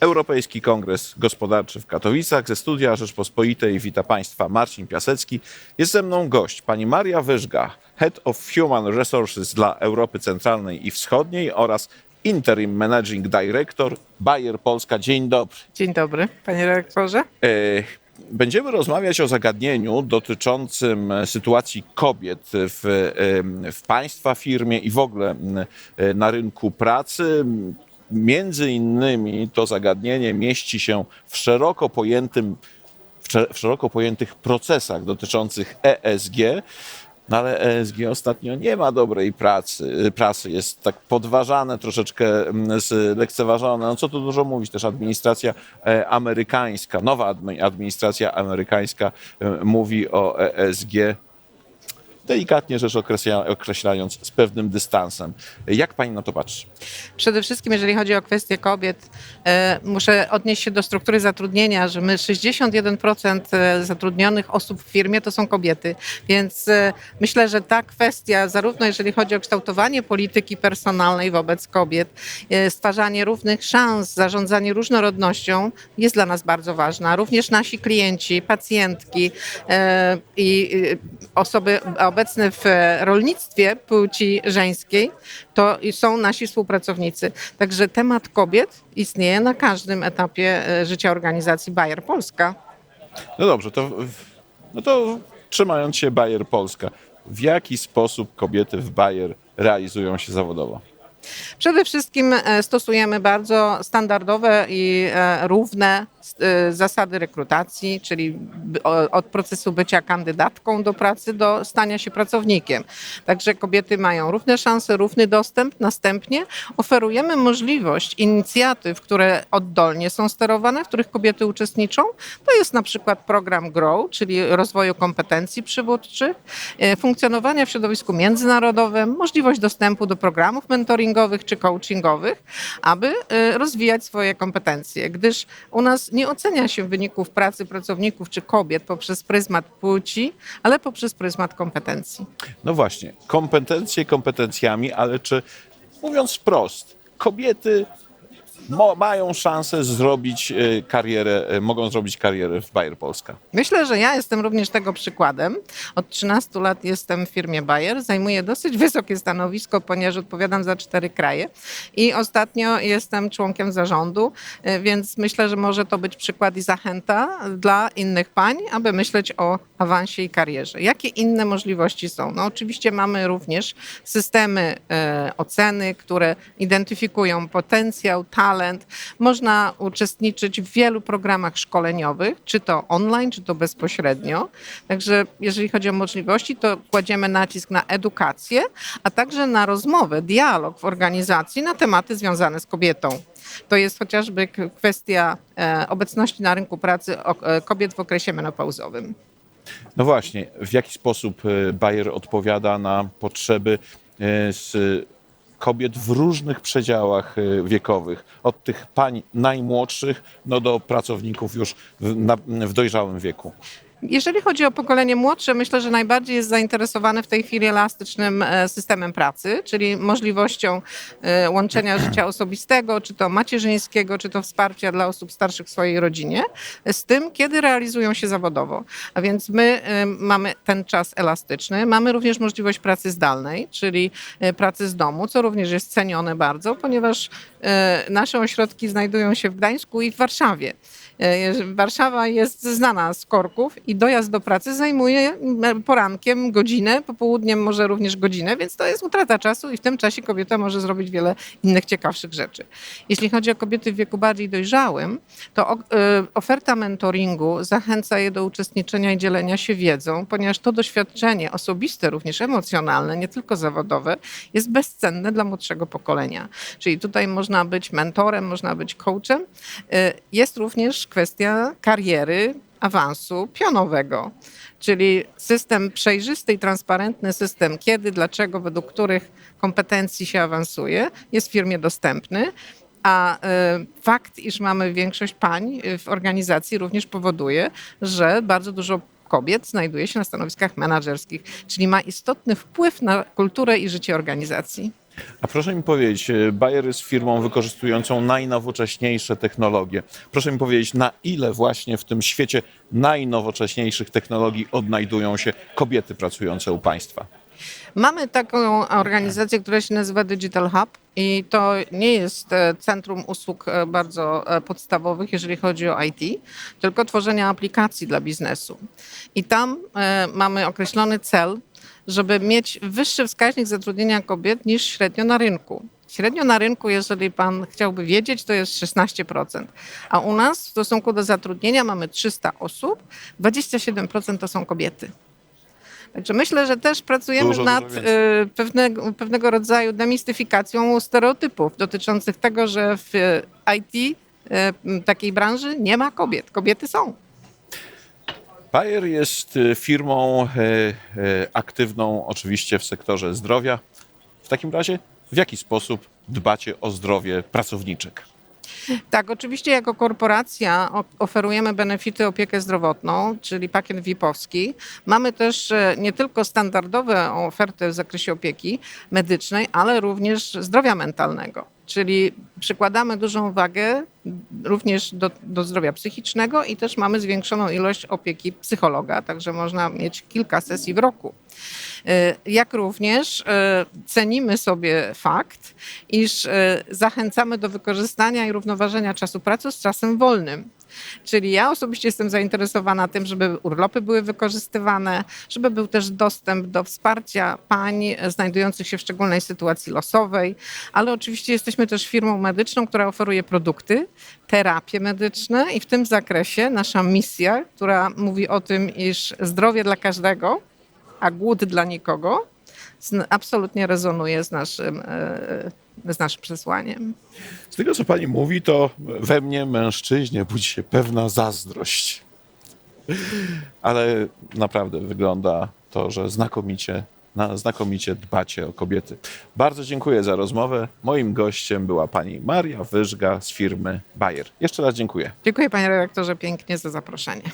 Europejski Kongres Gospodarczy w Katowicach. Ze studia Rzeczpospolitej wita Państwa Marcin Piasecki. Jest ze mną gość, pani Maria Wyżga, Head of Human Resources dla Europy Centralnej i Wschodniej oraz Interim Managing Director Bayer Polska. Dzień dobry. Dzień dobry, panie redaktorze. E, Będziemy rozmawiać o zagadnieniu dotyczącym sytuacji kobiet w, em, w państwa firmie i w ogóle e, na rynku pracy. Między innymi to zagadnienie mieści się w szeroko pojętym w sze- w szeroko pojętych procesach dotyczących ESG. No ale ESG ostatnio nie ma dobrej pracy, prasy, jest tak podważane, troszeczkę mm, zlekceważone. No co tu dużo mówić, też administracja e, amerykańska, nowa admi- administracja amerykańska e, mówi o ESG, delikatnie rzecz określa- określając, z pewnym dystansem. Jak pani na to patrzy? Przede wszystkim, jeżeli chodzi o kwestię kobiet, e, muszę odnieść się do struktury zatrudnienia, że my 61% e, zatrudnionych osób w firmie to są kobiety, więc e, myślę, że ta kwestia, zarówno jeżeli chodzi o kształtowanie polityki personalnej wobec kobiet, stwarzanie równych szans, zarządzanie różnorodnością jest dla nas bardzo ważna. Również nasi klienci, pacjentki i osoby obecne w rolnictwie płci żeńskiej, to są nasi współpracownicy. Także temat kobiet istnieje na każdym etapie e, życia organizacji Bayer Polska. No dobrze, to, no to trzymając się Bayer Polska, w jaki sposób kobiety w Bayer realizują się zawodowo? Przede wszystkim e, stosujemy bardzo standardowe i e, równe e, zasady rekrutacji, czyli od procesu bycia kandydatką do pracy do stania się pracownikiem. Także kobiety mają równe szanse, równy dostęp. Następnie oferujemy możliwość inicjatyw, które oddolnie są sterowane, w których kobiety uczestniczą. To jest na przykład program GROW, czyli rozwoju kompetencji przywódczych, funkcjonowania w środowisku międzynarodowym, możliwość dostępu do programów mentoringowych czy coachingowych, aby e, rozwijać swoje kompetencje, gdyż u nas nie ocenia się wyników pracy pracowników czy kobiet poprzez pryzmat płci, ale poprzez pryzmat kompetencji. No właśnie, kompetencje kompetencjami, ale czy mówiąc wprost, kobiety mo- mają szansę zrobić e, karierę, e, mogą zrobić karierę w Bayer Polska? Myślę, że ja jestem również tego przykładem. Od 13 lat jestem w firmie Bayer. Zajmuję dosyć wysokie stanowisko, ponieważ odpowiadam za cztery kraje. I ostatnio jestem członkiem zarządu, e, więc myślę, że może to być przykład i zachęta dla innych pań, aby myśleć o awansie i karierze. Jakie inne możliwości są? No oczywiście mamy również systemy e, oceny, które identyfikują potencjał, talent. Można uczestniczyć w wielu programach szkoleniowych, czy to online, czy to bezpośrednio. Także jeżeli chodzi o możliwości, to kładziemy nacisk na edukację, a także na rozmowę, dialog w organizacji na tematy związane z kobietą. To jest chociażby kwestia e, obecności na rynku pracy e, kobiet w okresie menopauzowym. No właśnie, w jaki sposób e, Bayer odpowiada na potrzeby z kobiet w różnych przedziałach e, wiekowych, od tych pań najmłodszych no do pracowników już w, na, w dojrzałym wieku? Jeżeli chodzi o pokolenie młodsze, myślę, że najbardziej jest zainteresowane w tej chwili elastycznym e, systemem pracy, czyli możliwością e, łączenia życia osobistego, czy to macierzyńskiego, czy to wsparcia dla osób starszych w swojej rodzinie, e, z tym, kiedy realizują się zawodowo. A więc my mamy ten czas elastyczny. Mamy również możliwość pracy zdalnej, czyli pracy z domu, co również jest cenione bardzo, ponieważ nasze ośrodki znajdują się w Gdańsku i w Warszawie. Warszawa jest znana z korków i dojazd do pracy zajmuje porankiem godzinę, popołudniem może również godzinę, więc to jest utrata czasu i w tym czasie kobieta może zrobić wiele innych ciekawszych rzeczy. Jeśli chodzi o kobiety w wieku bardziej dojrzałym, to e, oferta mentoringu zachęca je do uczestniczenia i dzielenia się wiedzą, ponieważ to doświadczenie osobiste, również emocjonalne, nie tylko zawodowe, jest bezcenne dla młodszego pokolenia. Czyli tutaj można być mentorem, można być coachem. E, Jest również kwestia kariery, awansu pionowego, czyli system przejrzysty i transparentny system, kiedy, dlaczego, według których kompetencji się awansuje, jest w firmie dostępny. A e, fakt, iż mamy większość pań e, w organizacji, również powoduje, że bardzo dużo kobiet znajduje się na stanowiskach menedżerskich, czyli ma istotny wpływ na kulturę i życie organizacji. A proszę mi powiedzieć, e, Bayer jest firmą wykorzystującą najnowocześniejsze technologie. Proszę mi powiedzieć, na ile właśnie w tym świecie najnowocześniejszych technologii odnajdują się kobiety pracujące u Państwa? Mamy taką organizację, która się nazywa Digital Hub i to nie jest e, centrum usług e, bardzo podstawowych, jeżeli chodzi o IT, tylko tworzenia aplikacji dla biznesu. I tam mamy określony cel, żeby mieć wyższy wskaźnik zatrudnienia kobiet niż średnio na rynku. Średnio na rynku, jeżeli pan chciałby wiedzieć, to jest 16%. A u nas w stosunku do zatrudnienia mamy 300 osób, 27% to są kobiety. Także myślę, że też pracujemy Dużo, nad dużo e, pewnego, pewnego rodzaju demistyfikacją stereotypów dotyczących tego, że w e, IT m, takiej branży nie ma kobiet. Kobiety są. Bayer jest e, firmą e, e, aktywną oczywiście w sektorze zdrowia. W takim razie, w jaki sposób dbacie o zdrowie pracowniczek? Tak, oczywiście jako korporacja oferujemy benefity opiekę zdrowotną, czyli pakiet VIP-owski. Mamy też nie tylko standardowe oferty w zakresie opieki medycznej, ale również zdrowia mentalnego. Czyli przykładamy dużą wagę również do, do zdrowia psychicznego i też mamy zwiększoną ilość opieki psychologa, także można mieć kilka sesji w roku. E, Jak również e, cenimy sobie fakt, iż e, zachęcamy do wykorzystania i równoważenia czasu pracy z czasem wolnym. Czyli ja osobiście jestem zainteresowana tym, żeby urlopy były wykorzystywane, żeby był też dostęp do wsparcia pań znajdujących się w szczególnej sytuacji losowej, ale oczywiście jesteśmy też firmą medyczną, która oferuje produkty, terapie medyczne i w tym zakresie nasza misja, która mówi o tym, iż zdrowie dla każdego, a głód dla nikogo, absolutnie rezonuje z naszym, e, z naszym przesłaniem. Z tego, co pani mówi, to we mnie, mężczyźnie, budzi się pewna zazdrość. Ale naprawdę wygląda to, że znakomicie, na, znakomicie dbacie o kobiety. Bardzo dziękuję za rozmowę. Moim gościem była pani Maria Wyżga z firmy Bayer. Jeszcze raz dziękuję. Dziękuję panie redaktorze pięknie za zaproszenie.